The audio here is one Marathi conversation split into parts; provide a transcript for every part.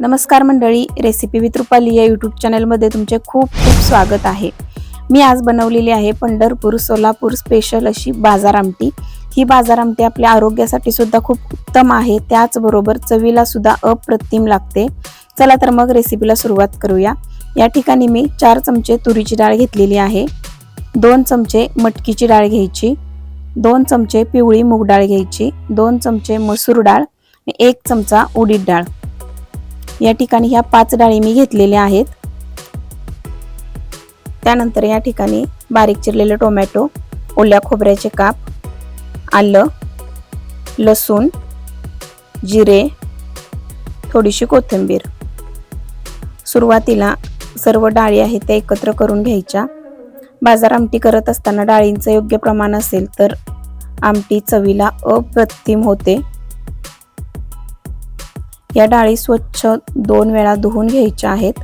नमस्कार मंडळी रेसिपी विथ रुपाली या यूट्यूब चॅनलमध्ये तुमचे खूप खूप स्वागत आहे. मी आज बनवलेली आहे पंढरपूर सोलापूर स्पेशल अशी बाजार आमटी. ही बाजार आमटी आपल्या आरोग्यासाठी सुद्धा खूप उत्तम आहे. त्याचबरोबर चवीला सुद्धा अप्रतिम लागते. चला तर मग रेसिपीला सुरुवात करूया. या ठिकाणी मी चार चमचे तुरीची डाळ घेतलेली आहे. दोन चमचे मटकीची डाळ घ्यायची. दोन चमचे पिवळी मूग डाळ घ्यायची. दोन चमचे मसूर डाळ. आणि एक चमचा उडीद डाळ. या ठिकाणी ह्या पाच डाळी मी घेतलेल्या आहेत. त्यानंतर या ठिकाणी बारीक चिरलेले टोमॅटो ओल्या खोबऱ्याचे काप आलं लसूण जिरे थोडीशी कोथिंबीर. सुरुवातीला सर्व डाळी आहेत त्या एकत्र करून घ्यायच्या. बाजार आमटी करत असताना डाळींचं योग्य प्रमाण असेल तर आमटी चवीला अप्रतिम होते. या डाळी स्वच्छ दोन वेळा धुवून घ्यायच्या आहेत.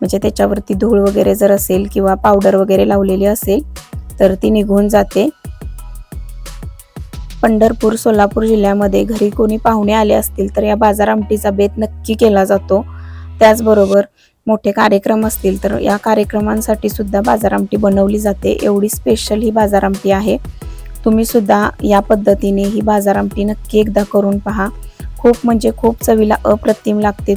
म्हणजे त्याच्यावरती धूळ वगैरे जर असेल किंवा पावडर वगैरे लावलेली असेल तर ती निघून जाते. पंढरपूर सोलापूर जिल्ह्यामध्ये घरी कोणी पाहुणे आले असतील तर या बाजार आमटीचा बेत नक्की केला जातो. त्याचबरोबर मोठे कार्यक्रम असतील तर या कार्यक्रमांसाठी सुद्धा बाजार आमटी बनवली जाते. एवढी स्पेशल ही बाजार आमटी आहे. तुम्ही सुद्धा या पद्धतीने ही बाजार आमटी नक्की एकदा करून पहा. खूप म्हणजे खूप चवीला अप्रतिम लागते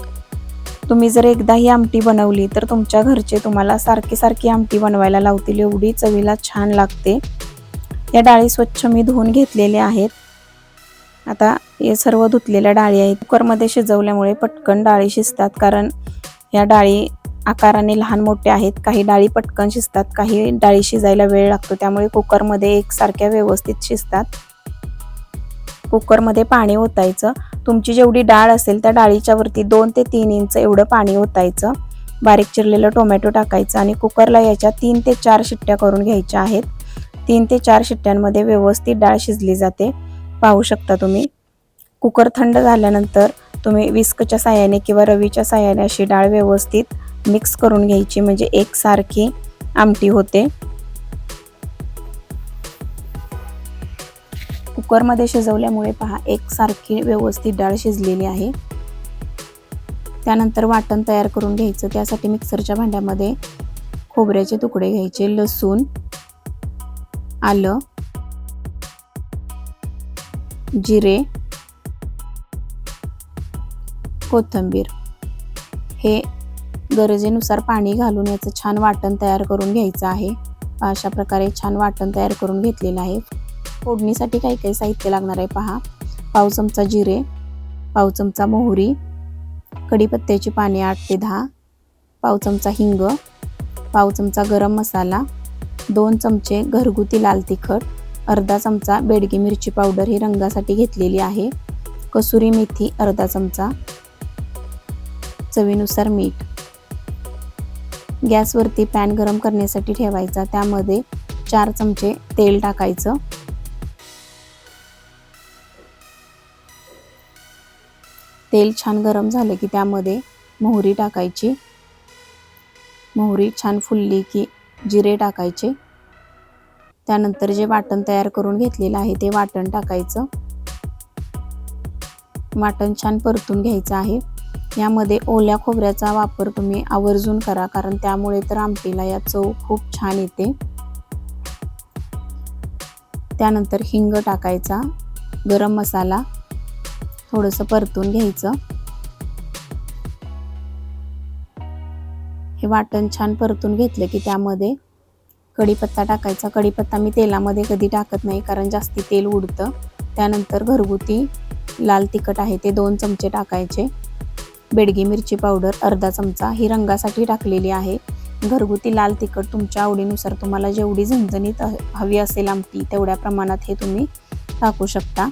तुम्ही जर एकदा ही आमटी बनवली तर तुमच्या घरचे तुम्हाला सारखी सारखी आमटी बनवायला लावतील. एवढी चवीला छान लागते. या डाळी स्वच्छ मी धुवून घेतलेल्या आहेत. आता हे सर्व धुतलेल्या डाळी आहेत. कुकरमध्ये शिजवल्यामुळे पटकन डाळी शिजतात कारण या डाळी आकाराने लहान मोठे आहेत. काही डाळी पटकन शिजतात काही डाळी शिजायला वेळ लागतो. त्यामुळे कुकरमध्ये एकसारख्या व्यवस्थित शिजतात. कुकरमध्ये पाणी ओतायचं. तुमची जेवढी डाळ असेल त्या डाळीच्या वरती दोन ते तीन इंच एवढं पाणी ओतायचं. बारीक चिरलेलं टोमॅटो टाकायचं आणि कुकरला याच्या तीन ते चार शिट्ट्या करून घ्यायच्या आहेत. तीन ते चार शिट्ट्यांमध्ये व्यवस्थित डाळ शिजली जाते. पाहू शकता तुम्ही. कुकर थंड झाल्यानंतर तुम्ही विस्कच्या साह्याने किंवा रवीच्या साह्याने अशी डाळ व्यवस्थित मिक्स करून घ्यायची. म्हणजे एकसारखी आमटी होते. कुकरमध्ये शिजवल्यामुळे पहा एकसारखी व्यवस्थित डाळ शिजलेली आहे. त्यानंतर वाटण तयार करून घ्यायचं. त्यासाठी मिक्सरच्या भांड्यामध्ये खोबऱ्याचे तुकडे घ्यायचे लसूण आलं जिरे कोथिंबीर. हे गरजेनुसार पाणी घालून याचं छान वाटण तयार करून घ्यायचं आहे. अशा प्रकारे छान वाटण तयार करून घेतलेलं आहे. फोडणीसाठी काही काही साहित्य लागणार आहे. पहा. पाव चमचा जिरे पाव चमचा मोहरी कढीपत्त्याची पाने आठ ते दहा पाव चमचा हिंग पाव चमचा गरम मसाला दोन चमचे घरगुती लाल तिखट अर्धा चमचा बेडगी मिरची पावडर ही रंगासाठी घेतलेली आहे. कसुरी मेथी अर्धा चमचा चवीनुसार मीठ. गॅसवरती पॅन गरम करण्यासाठी ठेवायचा. त्यामध्ये चार चमचे तेल टाकायचं. तेल छान गरम झालं की त्यामध्ये मोहरी टाकायची. मोहरी छान फुलली की जिरे टाकायचे. त्यानंतर जे वाटण तयार करून घेतलेलं आहे ते वाटण टाकायचं. वाटण छान परतून घ्यायचं आहे. यामध्ये ओल्या खोबऱ्याचा वापर तुम्ही आवर्जून करा कारण त्यामुळे तर आमटीला या चव खूप छान येते. त्यानंतर हिंग टाकायचा गरम मसाला. थोडंसं परतून घ्यायचं. हे वाटण छान परतून घेतलं की त्यामध्ये कढीपत्ता टाकायचा. कढीपत्ता मी तेलामध्ये कधी टाकत नाही कारण जास्ती तेल उडतं. त्यानंतर घरगुती लाल तिखट आहे ते दोन चमचे टाकायचे. बेडगी मिरची पावडर अर्धा चमचा. ही रंगासाठी टाकलेली आहे. घरगुती लाल तिखट तुमच्या आवडीनुसार तुम्हाला जेवढी झणझणीत हवी असेल आमटी तेवढ्या प्रमाणात हे तुम्ही टाकू शकता.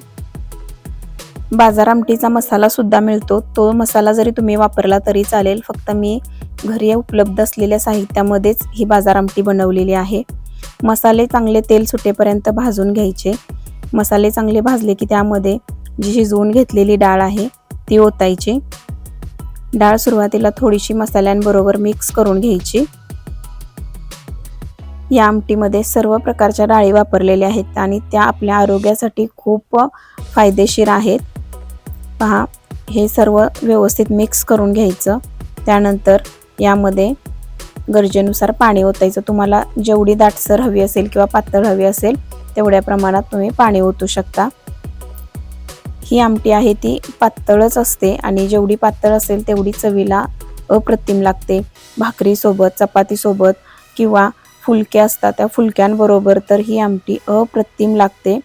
बाजार आमटीचा मसाला सुद्धा मिळतो. तो मसाला जरी तुम्ही वापरला तरी चालेल. फक्त मी घरी उपलब्ध असलेल्या साहित्यामध्येच ही बाजार आमटी बनवलेली आहे. मसाले चांगले तेल सुटेपर्यंत भाजून घ्यायचे. मसाले चांगले भाजले की त्यामध्ये जी शिजवून घेतलेली डाळ आहे ती ओतायची. डाळ सुरुवातीला थोडीशी मसाल्यांबरोबर मिक्स करून घ्यायची. या आमटीमध्ये सर्व प्रकारच्या डाळी वापरलेल्या आहेत आणि त्या आपल्या आरोग्यासाठी खूप फायदेशीर आहेत. पहा हे सर्व व्यवस्थित मिक्स करून घ्यायचं. त्यानंतर यामध्ये गरजेनुसार पाणी ओतायचं. तुम्हाला जेवढी दाटसर हवी असेल किंवा पातळ हवी असेल तेवढ्या प्रमाणात तुम्ही पाणी ओतू शकता. ही आमटी आहे ती पातळच असते आणि जेवढी पातळ असेल तेवढी चवीला अप्रतिम लागते. भाकरीसोबत चपातीसोबत किंवा फुलक्या असतात त्या फुलक्यांबरोबर तर ही आमटी अप्रतिम लागते.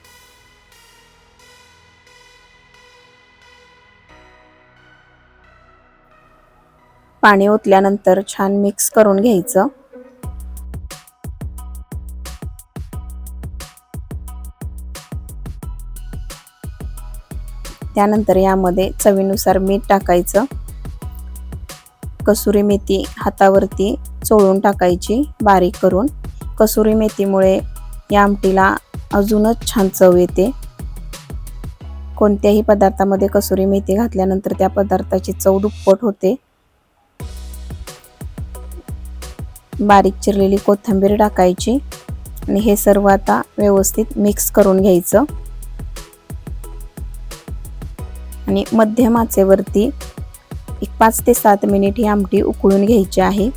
पाणी ओतल्यानंतर छान मिक्स करून घ्यायचं. त्यानंतर यामध्ये चवीनुसार मीठ टाकायचं. कसुरी मेथी हातावरती चोळून टाकायची बारीक करून. कसुरी मेथीमुळे या आमटीला अजूनच छान चव येते. कोणत्याही पदार्थामध्ये कसुरी मेथी घातल्यानंतर त्या पदार्थाची चव दुप्पट होते. बारीक चिरलेली कोथिंबीर टाकायची आणि हे सर्व आता व्यवस्थित मिक्स करून घ्यायचं. आणि मध्यम आचेवरती एक पाच ते सात मिनिट ही आमटी उकळून घ्यायची आहे.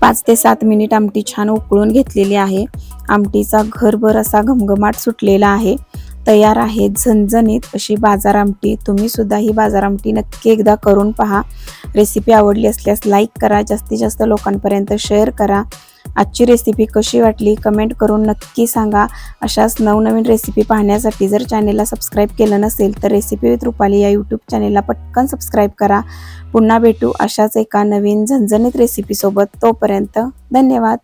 पाच ते सात मिनिट आमटी छान उकळून घेतलेली आहे. आमटीचा घरभर असा घमघमाट सुटलेला आहे. तयार आहे झणझणीत अशी बाजार आमटी तुम्ही सुद्धा ही बाजार आमटी नक्की एकदा करून पहा. रेसिपी आवडली असल्यास लाईक करा जास्तीत जास्त लोकांपर्यंत शेअर करा. आजची रेसिपी कशी वाटली कमेंट करून नक्की सांगा. अशाच नवनवीन रेसिपी पाहण्यासाठी जर चॅनेलला सबस्क्राईब केलं नसेल तर रेसिपी विथ रुपाली या यूट्यूब चॅनेलला पटकन सबस्क्राईब करा. पुन्हा भेटू अशाच एका नवीन झणझणीत रेसिपीसोबत तोपर्यंत धन्यवाद.